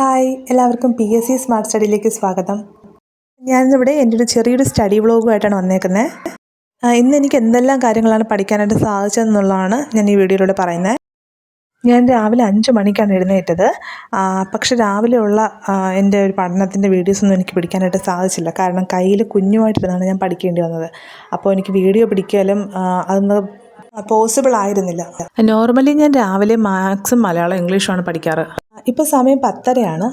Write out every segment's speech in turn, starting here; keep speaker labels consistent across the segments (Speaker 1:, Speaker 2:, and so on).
Speaker 1: Hi എല്ലാവർക്കും P S C smart സ്റ്റഡിയിലേക്ക് സ്വാഗതം. ഞാനിവിടെ എന്റെ ഒരു ചെറിയൊരു സ്റ്റഡി വ്ളോഗുമായിട്ടാണ് വന്നേക്കുന്നത് ഇന്ന് എനിക്ക് എന്തെല്ലാം കാര്യങ്ങളാണ് പഠിക്കാനായിട്ട് സാധിച്ചതെന്നുള്ളതാണ് ഞാൻ ഈ വീഡിയോയിലൂടെ പറയുന്നത് ഞാൻ രാവിലെ അഞ്ച് മണിക്കാണ് എഴുന്നേറ്റത്. പക്ഷെ രാവിലെയുള്ള എന്റെ ഒരു പഠനത്തിന്റെ വീഡിയോസൊന്നും എനിക്ക് പിടിക്കാനായിട്ട് സാധിച്ചില്ല. കാരണം കയ്യിൽ കുഞ്ഞുമായിട്ടിരുന്നാണ് ഞാൻ പഠിക്കേണ്ടി വന്നത്. അപ്പോൾ എനിക്ക് വീഡിയോ പിടിക്കാനും അതൊന്ന് പോസിബിൾ ആയിരുന്നില്ല. നോർമലി ഞാൻ രാവിലെ മാത്സും മലയാളം ഇംഗ്ലീഷുമാണ് പഠിക്കാറ്. ഇപ്പോൾ സമയം പത്തരയാണ്.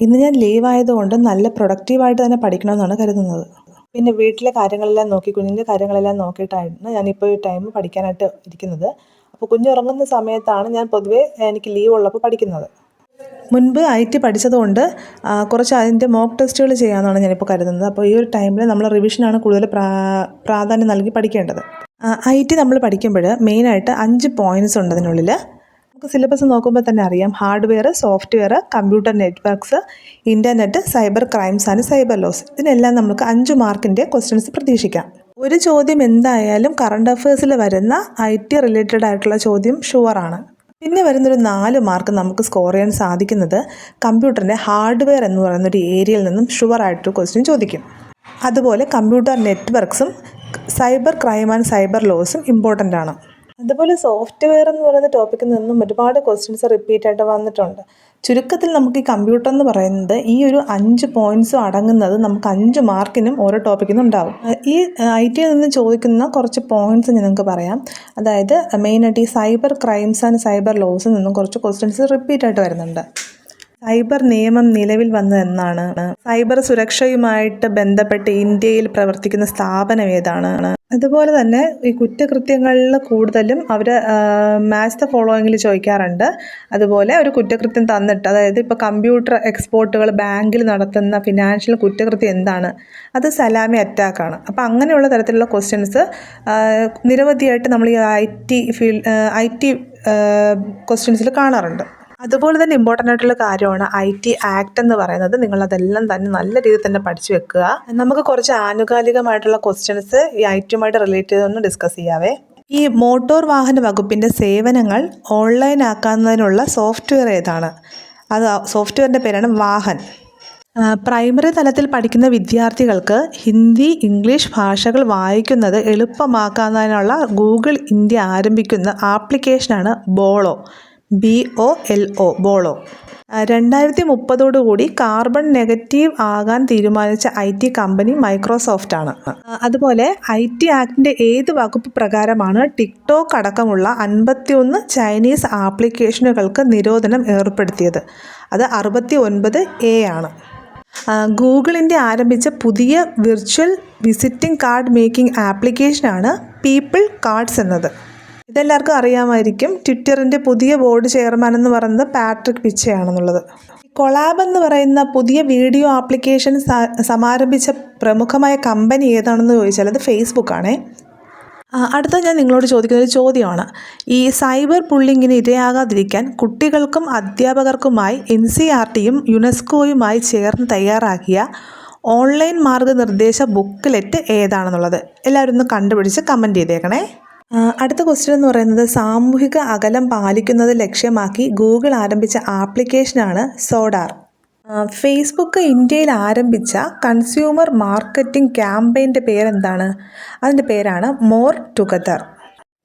Speaker 1: ഇന്ന് ഞാൻ ലീവ് ആയതുകൊണ്ട് നല്ല പ്രൊഡക്റ്റീവായിട്ട് തന്നെ പഠിക്കണമെന്നാണ് കരുതുന്നത്. പിന്നെ വീട്ടിലെ കാര്യങ്ങളെല്ലാം നോക്കി കുഞ്ഞിന്റെ കാര്യങ്ങളെല്ലാം നോക്കിയിട്ടായിരുന്നു ഞാനിപ്പോൾ ഈ ടൈം പഠിക്കാനായിട്ട് ഇരിക്കുന്നത്. അപ്പോൾ കുഞ്ഞ് ഉറങ്ങുന്ന സമയത്താണ് ഞാൻ പൊതുവേ എനിക്ക് ലീവ് ഉള്ളപ്പോൾ പഠിക്കുന്നത്. മുൻപ് ഐ ടി പഠിച്ചതുകൊണ്ട് കുറച്ച് അതിന്റെ മോക്ക് ടെസ്റ്റുകൾ ചെയ്യാമെന്നാണ് ഞാനിപ്പോൾ കരുതുന്നത്. അപ്പോൾ ഈ ഒരു ടൈമിൽ നമ്മൾ റിവിഷനാണ് കൂടുതൽ പ്രാ പ്രാധാന്യം നൽകി പഠിക്കേണ്ടത്. ഐ ടി നമ്മൾ പഠിക്കുമ്പോൾ മെയിനായിട്ട് അഞ്ച് പോയിന്റ്സ് ഉണ്ട് അതിനുള്ളിൽ നമുക്ക് സിലബസ് നോക്കുമ്പോൾ തന്നെ അറിയാം. Hardware software computer networks internet cyber crimes and cyber laws ഇതിനെല്ലാം നമുക്ക് അഞ്ച് മാർക്കിന്റെ ക്വസ്റ്റ്യൻസ് പ്രതീക്ഷിക്കാം. ഒരു ചോദ്യം എന്തായാലും കറണ്ട് അഫയേഴ്സിൽ വരുന്ന ഐ ടി റിലേറ്റഡ് ആയിട്ടുള്ള ചോദ്യം ഷുവറാണ് പിന്നെ വരുന്നൊരു നാല് മാർക്ക് നമുക്ക് സ്കോർ ചെയ്യാൻ സാധിക്കുന്നത് കമ്പ്യൂട്ടറിന്റെ ഹാർഡ്വെയർ എന്ന് പറയുന്ന ഒരു ഏരിയയിൽ നിന്നും ഷുവറായിട്ടൊരു ക്വസ്റ്റ്യൻ ചോദിക്കും. അതുപോലെ കമ്പ്യൂട്ടർ നെറ്റ്വർക്ക്സും സൈബർ ക്രൈം ആൻഡ് സൈബർ ലോസും ഇമ്പോർട്ടന്റ് ആണ്. അതുപോലെ സോഫ്റ്റ്വെയർ എന്ന് പറയുന്ന ടോപ്പിക്കിൽ നിന്നും ഒരുപാട് ക്വസ്റ്റ്യൻസ് റിപ്പീറ്റ് ആയിട്ട് വന്നിട്ടുണ്ട്. ചുരുക്കത്തിൽ നമുക്ക് ഈ കമ്പ്യൂട്ടർ എന്ന് പറയുന്നത് ഈ ഒരു അഞ്ച് പോയിന്റ്സും അടങ്ങുന്നത് നമുക്ക് അഞ്ച് മാർക്കിനും ഓരോ ടോപ്പിക്കിൽ നിന്നും ഉണ്ടാവും. ഈ ഐ ടിയിൽ നിന്ന് ചോദിക്കുന്ന കുറച്ച് പോയിന്റ്സ് ഞാൻ നിങ്ങൾക്ക് പറയാം. അതായത് മെയിനായിട്ട് ഈ സൈബർ ക്രൈംസ് ആൻഡ് സൈബർ ലോസിൽ നിന്നും കുറച്ച് ക്വസ്റ്റ്യൻസ് റിപ്പീറ്റ് ആയിട്ട് വരുന്നുണ്ട്. സൈബർ നിയമം നിലവിൽ വന്നതെന്നാണ്. സൈബർ സുരക്ഷയുമായിട്ട് ബന്ധപ്പെട്ട് ഇന്ത്യയിൽ പ്രവർത്തിക്കുന്ന സ്ഥാപനം ഏതാണ്? അതുപോലെ തന്നെ ഈ കുറ്റകൃത്യങ്ങളിൽ കൂടുതലും അവർ മാച്ച് ദ ഫോളോയിങ്ങിൽ ചോദിക്കാറുണ്ട്. അതുപോലെ ഒരു കുറ്റകൃത്യം തന്നിട്ട് അതായത് ഇപ്പോൾ കമ്പ്യൂട്ടർ എക്സ്പോർട്ടുകൾ ബാങ്കിൽ നടത്തുന്ന ഫിനാൻഷ്യൽ കുറ്റകൃത്യം എന്താണ്? അത് സലാമി അറ്റാക്കാണ് അപ്പോൾ അങ്ങനെയുള്ള തരത്തിലുള്ള ക്വസ്റ്റ്യൻസ് നിരവധിയായിട്ട് നമ്മൾ ഈ I T field I T ക്വസ്റ്റ്യൻസിൽ കാണാറുണ്ട്. അതുപോലെ തന്നെ ഇമ്പോർട്ടന്റ് ആയിട്ടുള്ള കാര്യമാണ് ഐ ടി ആക്ട് എന്ന് പറയുന്നത്. നിങ്ങൾ അതെല്ലാം തന്നെ നല്ല രീതിയിൽ തന്നെ പഠിച്ചു വെക്കുക. നമുക്ക് കുറച്ച് ആനുകാലികമായിട്ടുള്ള ക്വസ്റ്റ്യൻസ് ഈ ഐ ടിയുമായിട്ട് റിലേറ്റ് ചെയ്തൊന്ന് ഡിസ്കസ് ചെയ്യാവേ. ഈ മോട്ടോർ വാഹന വകുപ്പിന്റെ സേവനങ്ങൾ ഓൺലൈൻ ആക്കാവുന്നതിനുള്ള സോഫ്റ്റ്വെയർ ഏതാണ്? അത് സോഫ്റ്റ്വെയറിന്റെ പേരാണ് വാഹൻ. പ്രൈമറി തലത്തിൽ പഠിക്കുന്ന വിദ്യാർത്ഥികൾക്ക് ഹിന്ദി ഇംഗ്ലീഷ് ഭാഷകൾ വായിക്കുന്നത് എളുപ്പമാക്കുന്നതിനുള്ള ഗൂഗിൾ ഇന്ത്യ ആരംഭിക്കുന്ന ആപ്ലിക്കേഷനാണ് Bolo. B O L O Bolo. രണ്ടായിരത്തി മുപ്പതോടുകൂടി കാർബൺ നെഗറ്റീവ് ആകാൻ തീരുമാനിച്ച ഐ ടി കമ്പനി മൈക്രോസോഫ്റ്റ് ആണ് അതുപോലെ ഐ ടി ആക്ടിന്റെ ഏത് വകുപ്പ് പ്രകാരമാണ് ടിക്ടോക്ക് അടക്കമുള്ള അൻപത്തിയൊന്ന് ചൈനീസ് ആപ്ലിക്കേഷനുകൾക്ക് നിരോധനം ഏർപ്പെടുത്തിയത്? അത് അറുപത്തി ഒൻപത് എ ആണ്. ഗൂഗിളിന്റെ ആരംഭിച്ച പുതിയ വിർച്വൽ വിസിറ്റിംഗ് കാർഡ് മേക്കിംഗ് ആപ്ലിക്കേഷനാണ് പീപ്പിൾ കാർഡ്സ് എന്നത്. ഇതെല്ലാവർക്കും അറിയാമായിരിക്കും ട്വിറ്ററിന്റെ പുതിയ ബോർഡ് ചെയർമാൻ എന്ന് പറയുന്നത് പാട്രിക് പിച്ചയാണെന്നുള്ളത്. കൊളാബ് എന്ന് പറയുന്ന പുതിയ വീഡിയോ ആപ്ലിക്കേഷൻ സമാരംഭിച്ച പ്രമുഖമായ കമ്പനി ഏതാണെന്ന് ചോദിച്ചാൽ അത് ഫേസ്ബുക്കാണേ. അടുത്ത ഞാൻ നിങ്ങളോട് ചോദിക്കുന്ന ഒരു ചോദ്യമാണ്. ഈ സൈബർ പുള്ളിങ്ങിന് ഇരയാകാതിരിക്കാൻ കുട്ടികൾക്കും അധ്യാപകർക്കുമായി എൻ സി ആർ ടിയും യുനെസ്കോയുമായി ചേർന്ന് തയ്യാറാക്കിയ ഓൺലൈൻ മാർഗനിർദ്ദേശ ബുക്ക്ലെറ്റ് ഏതാണെന്നുള്ളത് എല്ലാവരും ഒന്ന് കണ്ടുപിടിച്ച് കമന്റ് ചെയ്തേക്കണേ. അടുത്ത ക്വസ്റ്റ്യൻ എന്ന് പറയുന്നത് സാമൂഹിക അകലം പാലിക്കുന്നത് ലക്ഷ്യമാക്കി ഗൂഗിൾ ആരംഭിച്ച ആപ്ലിക്കേഷനാണ് സോഡാർ ഫേസ്ബുക്ക് ഇന്ത്യയിൽ ആരംഭിച്ച കൺസ്യൂമർ മാർക്കറ്റിംഗ് ക്യാമ്പയിന്റെ പേരെന്താണ്? അതിന്റെ പേരാണ് മോർ ടുഗദർ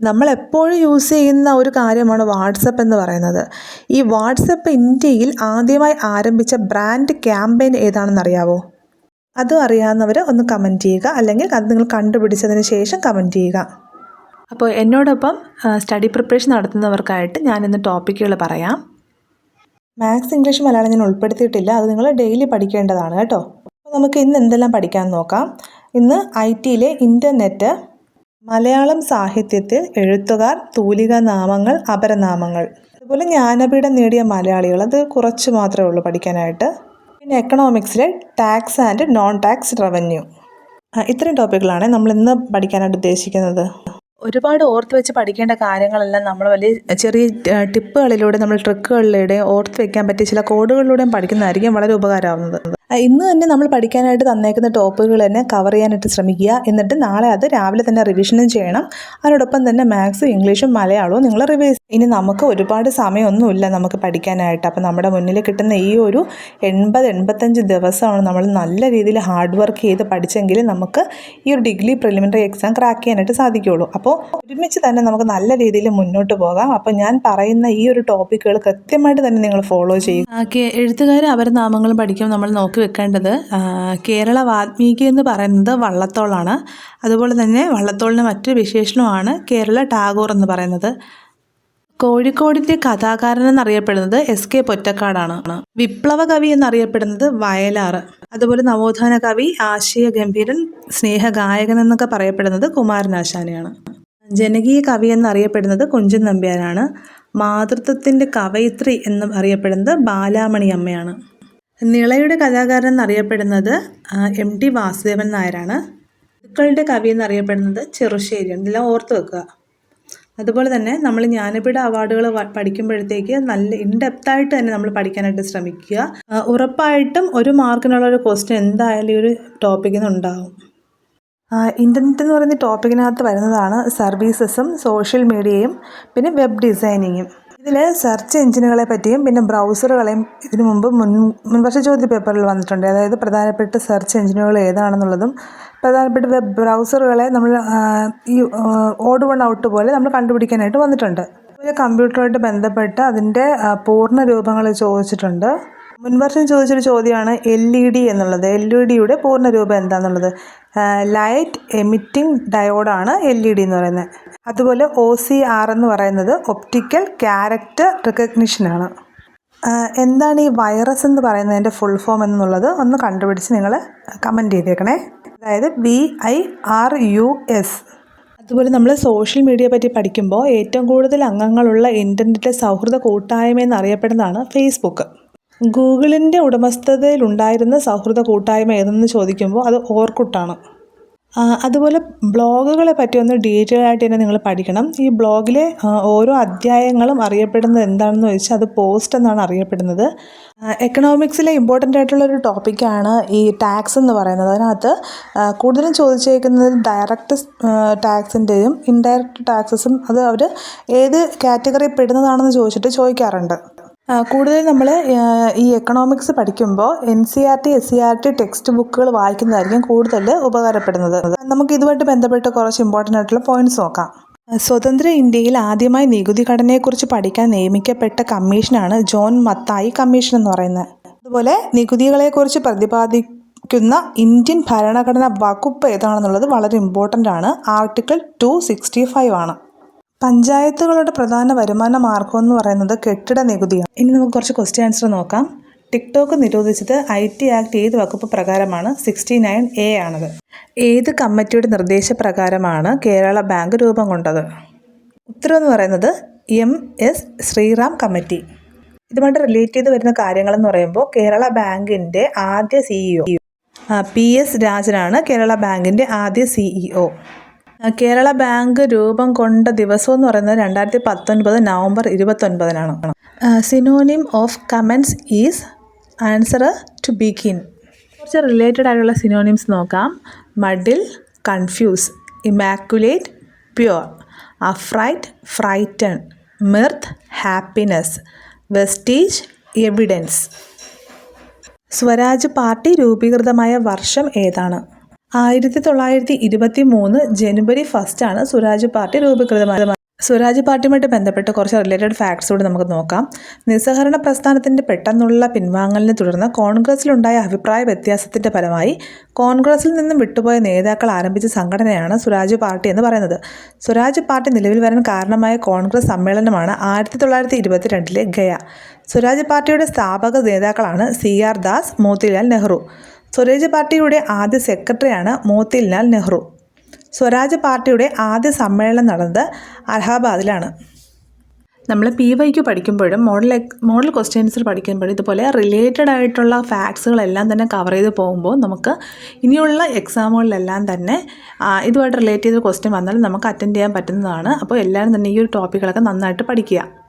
Speaker 1: നമ്മൾ എപ്പോഴും യൂസ് ചെയ്യുന്ന ഒരു കാര്യമാണ് വാട്സപ്പ് എന്ന് പറയുന്നത്. ഈ വാട്സപ്പ് ഇന്ത്യയിൽ ആദ്യമായി ആരംഭിച്ച ബ്രാൻഡ് ക്യാമ്പയിൻ ഏതാണെന്ന് അറിയാവോ? അതും അറിയാവുന്നവർ ഒന്ന് കമന്റ് ചെയ്യുക. അല്ലെങ്കിൽ അത് നിങ്ങൾ കണ്ടുപിടിച്ചതിന് ശേഷം കമന്റ് ചെയ്യുക. അപ്പോൾ എന്നോടൊപ്പം സ്റ്റഡി പ്രിപ്പറേഷൻ നടത്തുന്നവർക്കായിട്ട് ഞാനിന്ന് ടോപ്പിക്കുകൾ പറയാം. മാത്സ് ഇംഗ്ലീഷ് മലയാളം ഞാൻ ഉൾപ്പെടുത്തിയിട്ടില്ല. അത് നിങ്ങൾ ഡെയിലി പഠിക്കേണ്ടതാണ് കേട്ടോ. അപ്പോൾ നമുക്ക് ഇന്ന് എന്തെല്ലാം പഠിക്കാൻ നോക്കാം. ഇന്ന് ഐ ടിയിലെ ഇന്റർനെറ്റ് മലയാളം സാഹിത്യത്തിൽ എഴുത്തുകാർ തൂലിക നാമങ്ങൾ അപരനാമങ്ങൾ. അതുപോലെ ജ്ഞാനപീഠം നേടിയ മലയാളികൾ അത് കുറച്ച് മാത്രമേ ഉള്ളൂ പഠിക്കാനായിട്ട്. പിന്നെ എക്കണോമിക്സിലെ tax and non tax revenue ഇത്രയും ടോപ്പിക്കുകളാണ് നമ്മൾ ഇന്ന് പഠിക്കാനായിട്ട് ഉദ്ദേശിക്കുന്നത്. ഒരുപാട് ഓർത്ത് വെച്ച് പഠിക്കേണ്ട കാര്യങ്ങളെല്ലാം നമ്മൾ വലിയ ചെറിയ ടിപ്പുകളിലൂടെ നമ്മൾ ട്രിക്കുകളിലൂടെ ഓർത്ത് വെക്കാൻ പറ്റിയ ചില കോഡുകളിലൂടെയും പഠിക്കുന്നതായിരിക്കും വളരെ ഉപകാരമാവുന്നത്. ആ, ഇന്ന് തന്നെ നമ്മൾ പഠിക്കാനായിട്ട് തന്നേക്കുന്ന ടോപ്പിക്കുകൾ തന്നെ കവർ ചെയ്യാനായിട്ട് ശ്രമിക്കുക. എന്നിട്ട് നാളെ അത് രാവിലെ തന്നെ റിവിഷനും ചെയ്യണം. അതിനോടൊപ്പം തന്നെ മാത്സും ഇംഗ്ലീഷും മലയാളവും നിങ്ങൾ റിവൈസ് ഇനി നമുക്ക് ഒരുപാട് സമയമൊന്നുമില്ല നമുക്ക് പഠിക്കാനായിട്ട്. അപ്പം നമ്മുടെ മുന്നിൽ കിട്ടുന്ന ഈ ഒരു എൺപത് എൺപത്തഞ്ച് ദിവസമാണ് നമ്മൾ നല്ല രീതിയിൽ ഹാർഡ് വർക്ക് ചെയ്ത് പഠിച്ചെങ്കിൽ നമുക്ക് ഈ ഒരു ഡിഗ്രി പ്രിലിമിനറി എക്സാം ക്രാക്ക് ചെയ്യാനായിട്ട് സാധിക്കുകയുള്ളൂ. അപ്പോൾ ഒരുമിച്ച് തന്നെ നമുക്ക് നല്ല രീതിയിൽ മുന്നോട്ട് പോകാം. അപ്പോൾ ഞാൻ പറയുന്ന ഈ ഒരു ടോപ്പിക്കുകൾ കൃത്യമായിട്ട് തന്നെ നിങ്ങൾ ഫോളോ ചെയ്യും എഴുത്തുകാർ അവരുടെ നാമങ്ങളും പഠിക്കുമ്പോൾ നമ്മൾ വെക്കേണ്ടത് കേരള വാത്മീകി എന്ന് പറയുന്നത് വള്ളത്തോളാണ്. അതുപോലെ തന്നെ വള്ളത്തോളിന് മറ്റൊരു വിശേഷണമാണ് കേരള ടാഗോർ എന്ന് പറയുന്നത്. കോഴിക്കോടിന്റെ കഥാകാരൻ എന്നറിയപ്പെടുന്നത് എസ് കെ പൊറ്റക്കാടാണ്. വിപ്ലവ കവി എന്നറിയപ്പെടുന്നത് വയലാർ. അതുപോലെ നവോത്ഥാന കവി ആശയ ഗംഭീരൻ സ്നേഹഗായകൻ എന്നൊക്കെ പറയപ്പെടുന്നത് കുമാരനാശാനെയാണ്. ജനകീയ കവി എന്നറിയപ്പെടുന്നത് കുഞ്ചൻ നമ്പ്യാരാണ്. മാതൃത്വത്തിന്റെ കവയിത്രി എന്ന് അറിയപ്പെടുന്നത് ബാലാമണി അമ്മയാണ് നിളയുടെ കഥാകാരൻ എന്നറിയപ്പെടുന്നത് എം ടി വാസുദേവൻ നായരാണ്. ഋതുക്കളുടെ കവി എന്നറിയപ്പെടുന്നത് ചെറുശ്ശേരിയാണ് ഇതെല്ലാം ഓർത്ത് വെക്കുക. അതുപോലെ തന്നെ നമ്മൾ ജ്ഞാനപീഠ അവാർഡുകൾ പഠിക്കുമ്പോഴത്തേക്ക് നല്ല ഇൻഡെപ്തായിട്ട് തന്നെ നമ്മൾ പഠിക്കാനായിട്ട് ശ്രമിക്കുക. ഉറപ്പായിട്ടും ഒരു മാർക്കിനുള്ള ഒരു ക്വസ്റ്റ്യൻ എന്തായാലും ഈ ഒരു ടോപ്പിക്കിൽ നിന്ന് ഉണ്ടാകും ഇന്റർനെറ്റ് എന്ന് പറയുന്ന ടോപ്പിക്കിനകത്ത് വരുന്നതാണ് സർവീസസും സോഷ്യൽ മീഡിയയും പിന്നെ വെബ് ഡിസൈനിങ്ങും ഇതിൽ സെർച്ച് എഞ്ചിനുകളെ പറ്റിയും പിന്നെ ബ്രൗസറുകളെയും ഇതിനു മുമ്പ് മുൻ മുൻവർഷ ചോദ്യ പേപ്പറിൽ വന്നിട്ടുണ്ട്. അതായത് പ്രധാനപ്പെട്ട സെർച്ച് എഞ്ചിനുകൾ ഏതാണെന്നുള്ളതും പ്രധാനപ്പെട്ട വെബ് ബ്രൗസറുകളെ നമ്മൾ ഈ ഓഡ് വൺ ഔട്ട് പോലെ നമ്മൾ കണ്ടുപിടിക്കാനായിട്ട് വന്നിട്ടുണ്ട്. അതുപോലെ കമ്പ്യൂട്ടറുമായിട്ട് ബന്ധപ്പെട്ട് അതിന്റെ പൂർണ രൂപങ്ങൾ ചോദിച്ചിട്ടുണ്ട്. മുൻവർഷം ചോദിച്ചൊരു ചോദ്യമാണ് എൽ ഇ ഡി എന്നുള്ളത്. എൽ ഇ ഡിയുടെ പൂർണ രൂപം എന്താണെന്നുള്ളത് ലൈറ്റ് എമിറ്റിംഗ് ഡയോഡാണ് എൽ ഇ ഡി എന്ന് പറയുന്നത്. അതുപോലെ ഒ സി ആർ എന്ന് പറയുന്നത് ഒപ്റ്റിക്കൽ ക്യാരക്ടർ റിക്കഗ്നിഷനാണ് എന്താണ് ഈ വൈറസ് എന്ന് പറയുന്നതിന്റെ ഫുൾ ഫോം എന്നുള്ളത് ഒന്ന് കണ്ടുപിടിച്ച് നിങ്ങൾ കമന്റ് ചെയ്തേക്കണേ. അതായത് V I R U S അതുപോലെ നമ്മൾ സോഷ്യൽ മീഡിയയെ പറ്റി പഠിക്കുമ്പോൾ ഏറ്റവും കൂടുതൽ അംഗങ്ങളുള്ള ഇന്റർനെറ്റ് സൗഹൃദ കൂട്ടായ്മ എന്നറിയപ്പെടുന്നതാണ് ഫേസ്ബുക്ക് ഗൂഗിളിന്റെ ഉടമസ്ഥതയിലുണ്ടായിരുന്ന സൗഹൃദ കൂട്ടായ്മ ഏതെന്ന് ചോദിക്കുമ്പോൾ അത് ഓർക്കുട്ടാണ്. അതുപോലെ ബ്ലോഗുകളെ പറ്റി ഒന്ന് ഡീറ്റെയിൽ ആയിട്ട് തന്നെ നിങ്ങൾ പഠിക്കണം. ഈ ബ്ലോഗിലെ ഓരോ അധ്യായങ്ങളും അറിയപ്പെടുന്നത് എന്താണെന്ന് ചോദിച്ചാൽ അത് പോസ്റ്റ് എന്നാണ് അറിയപ്പെടുന്നത്. എക്കണോമിക്സിലെ ഇമ്പോർട്ടന്റ് ആയിട്ടുള്ള ഒരു ടോപ്പിക്കാണ് ഈ ടാക്സ് എന്ന് പറയുന്നത്. അതിനകത്ത് കൂടുതലും ചോദിച്ചേക്കുന്നത് ഡയറക്റ്റ് ടാക്സിന്റെയും ഇൻഡയറക്റ്റ് ടാക്സസും അത് അവർ ഏത് കാറ്റഗറി പെടുന്നതാണെന്ന് ചോദിച്ചിട്ട് ചോദിക്കാറുണ്ട്. കൂടുതൽ നമ്മൾ ഈ എക്കണോമിക്സ് പഠിക്കുമ്പോൾ N C R T S C R T text ബുക്കുകൾ വായിക്കുന്നതായിരിക്കും കൂടുതൽ ഉപകാരപ്പെടുന്നത്. നമുക്ക് ഇതുമായിട്ട് ബന്ധപ്പെട്ട് കുറച്ച് ഇമ്പോർട്ടന്റ് ആയിട്ടുള്ള പോയിന്റ്സ് നോക്കാം. സ്വതന്ത്ര ഇന്ത്യയിൽ ആദ്യമായി നികുതി ഘടനയെക്കുറിച്ച് പഠിക്കാൻ നിയമിക്കപ്പെട്ട കമ്മീഷനാണ് ജോൺ മത്തായി കമ്മീഷൻ എന്ന് പറയുന്നത്. അതുപോലെ നികുതികളെക്കുറിച്ച് പ്രതിപാദിക്കുന്ന ഇന്ത്യൻ ഭരണഘടന വകുപ്പ് ഏതാണെന്നുള്ളത് വളരെ ഇമ്പോർട്ടന്റ് ആണ്. ആർട്ടിക്കിൾ ടു സിക്സ്റ്റി ഫൈവ് ആണ്. പഞ്ചായത്തുകളുടെ പ്രധാന വരുമാന മാർഗം എന്ന് പറയുന്നത് കെട്ടിട നികുതിയാണ്. ഇനി നമുക്ക് കുറച്ച് ക്വസ്റ്റ്യൻ ആൻസർ നോക്കാം. ടിക്ടോക്ക് നിരോധിച്ചത് ഐ ടി ആക്ട് ഏത് വകുപ്പ് പ്രകാരമാണ്? സിക്സ്റ്റി നയൻ എ ആണത്. ഏത് കമ്മിറ്റിയുടെ നിർദ്ദേശപ്രകാരമാണ് കേരള ബാങ്ക് രൂപം കൊണ്ടത്? ഉത്തരം എന്ന് പറയുന്നത് എം എസ് ശ്രീറാം കമ്മിറ്റി. ഇതുമായിട്ട് റിലേറ്റ് ചെയ്ത് വരുന്ന കാര്യങ്ങളെന്ന് പറയുമ്പോൾ കേരള ബാങ്കിന്റെ ആദ്യ സിഇഒ പി എസ് രാജനാണ് കേരള ബാങ്കിന്റെ ആദ്യ സിഇഒ കേരള ബാങ്ക് രൂപം കൊണ്ട ദിവസം എന്ന് പറയുന്നത് രണ്ടായിരത്തി പത്തൊൻപത് November ഇരുപത്തൊൻപതിനാണ്. Synonym of commence is answer to begin കുറച്ച് റിലേറ്റഡ് ആയിട്ടുള്ള സിനോണിംസ് നോക്കാം. Muddle confuse immaculate pure afraid frighten mirth happiness vestige evidence Swaraj party രൂപീകൃതമായ വർഷം ഏതാണ്? ആയിരത്തി തൊള്ളായിരത്തി ഇരുപത്തി മൂന്ന് ജനുവരി ഫസ്റ്റാണ് സ്വരാജ് പാർട്ടി രൂപീകൃതമായത്. സ്വരാജ് പാർട്ടിയുമായിട്ട് ബന്ധപ്പെട്ട് കുറച്ച് റിലേറ്റഡ് ഫാക്ട്സ് കൂടി നമുക്ക് നോക്കാം. നിസ്സഹകരണ പ്രസ്ഥാനത്തിന്റെ പെട്ടെന്നുള്ള പിൻവാങ്ങലിനെ തുടർന്ന് കോൺഗ്രസിലുണ്ടായ അഭിപ്രായ വ്യത്യാസത്തിന്റെ ഫലമായി കോൺഗ്രസിൽ നിന്നും വിട്ടുപോയ നേതാക്കൾ ആരംഭിച്ച സംഘടനയാണ് സ്വരാജ് പാർട്ടി എന്ന് പറയുന്നത്. സ്വരാജ് പാർട്ടി നിലവിൽ വരാൻ കാരണമായ കോൺഗ്രസ് സമ്മേളനമാണ് ആയിരത്തി തൊള്ളായിരത്തി ഇരുപത്തിരണ്ടിലെ ഗയ. സ്വരാജ് പാർട്ടിയുടെ സ്ഥാപക നേതാക്കളാണ് സി ആർ ദാസ് മോത്തിലാൽ നെഹ്റു. സ്വരാജ് പാർട്ടിയുടെ ആദ്യ സെക്രട്ടറിയാണ് മോത്തിലാൽ നെഹ്റു. സ്വരാജ് പാർട്ടിയുടെ ആദ്യ സമ്മേളനം നടന്നത് അലഹാബാദിലാണ്. നമ്മൾ പി വൈക്ക് പഠിക്കുമ്പോഴും മോഡൽ മോഡൽ ക്വസ്റ്റ്യൻസിൽ പഠിക്കുമ്പോഴും ഇതുപോലെ റിലേറ്റഡ് ആയിട്ടുള്ള ഫാക്ട്സുകളെല്ലാം തന്നെ കവർ ചെയ്ത് പോകുമ്പോൾ നമുക്ക് ഇനിയുള്ള എക്സാമുകളിലെല്ലാം തന്നെ ഇതുമായിട്ട് റിലേറ്റ് ചെയ്ത ക്വസ്റ്റ്യൻ വന്നാൽ നമുക്ക് അറ്റൻഡ് ചെയ്യാൻ പറ്റുന്നതാണ്. അപ്പോൾ എല്ലാവരും തന്നെ ഈ ഒരു ടോപ്പിക്കുകളൊക്കെ നന്നായിട്ട് പഠിക്കുക.